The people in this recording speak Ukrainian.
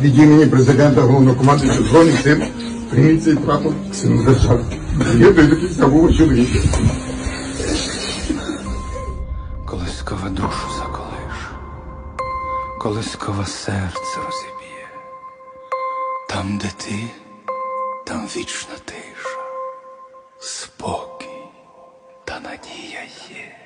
Від імені- президента головнокомандуючого збройних сил прийміть цей прапор сину держави. Єдиний до кінця був чоловік. Колискова душу заколиш, колискова серце розіб'є. Там, де ти, там вічна тиша, спокій та надія є.